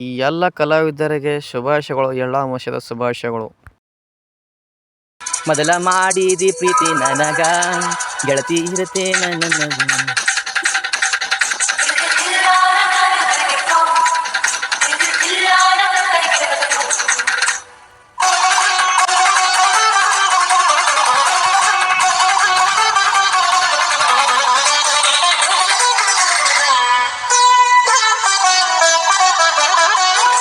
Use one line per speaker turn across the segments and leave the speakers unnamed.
ಈ ಎಲ್ಲ ಕಲಾವಿದರಿಗೆ ಶುಭಾಶಯಗಳು ಎಳ್ಳಾಮಾಸ್ಯದ ಶುಭಾಶಯಗಳು.
ಮೊದಲ ಮಾಡಿದಿ ಪ್ರೀತಿ ನನಗ ಗೆಳತಿ ಇರುತ್ತೆ ನನಗ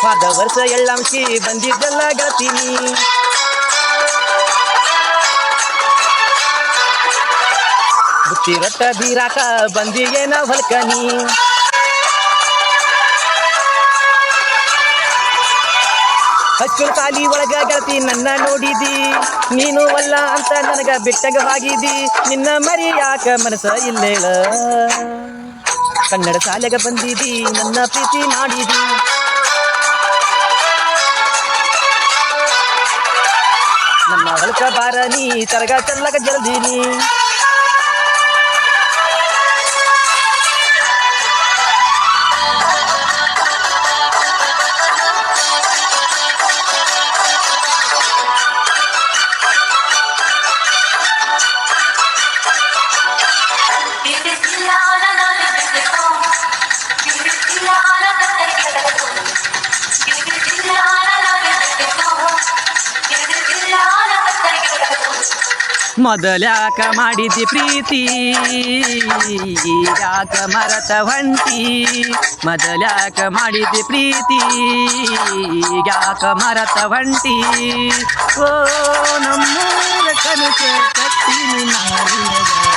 ಹೋದ ವರ್ಷ ಎಳ್ಳಂಶಿ ಬಂದಿದ್ದೆಲ್ಲ ಗತಿನಿ ಬುತ್ತಿ ರೊಟ್ಟ ಬೀರಾಕ ಬಂದಿಗೇನ ಹೊಲ್ಕನಿ. ಹಚ್ಚು ಕಾಲಿ ಒಳಗ ಗೆಳತಿ ನನ್ನ ನೋಡಿದಿ. ನೀನು ಅಲ್ಲ ಅಂತ ನನಗ ಬಿಟ್ಟಗವಾಗಿದಿ. ನಿನ್ನ ಮರಿ ಯಾಕ ಮನಸ ಇಲ್ಲೇಳ. ಕನ್ನಡ ಶಾಲೆಗೆ ಬಂದಿದಿ, ನನ್ನ ಪ್ರೀತಿ ಮಾಡಿದಿ. का बारनी तरगा चल जल्दी नी Thank you. ಮೊದಲ್ಯಾಕ ಮಾಡಿದಿ ಪ್ರೀತಿ ಯಾಕ ಮರತ ಹೊಂಟಿ ಮೊದಲ್ಯಾಕ ಮಾಡಿದಿ ಪ್ರೀತಿ ಯಾಕ ಮರತ ಹೊಂಟಿ ಓ ನಮ್ಮೂರ ಕನಸ ಕಟ್ಟಿ ನಾಡಿನಗ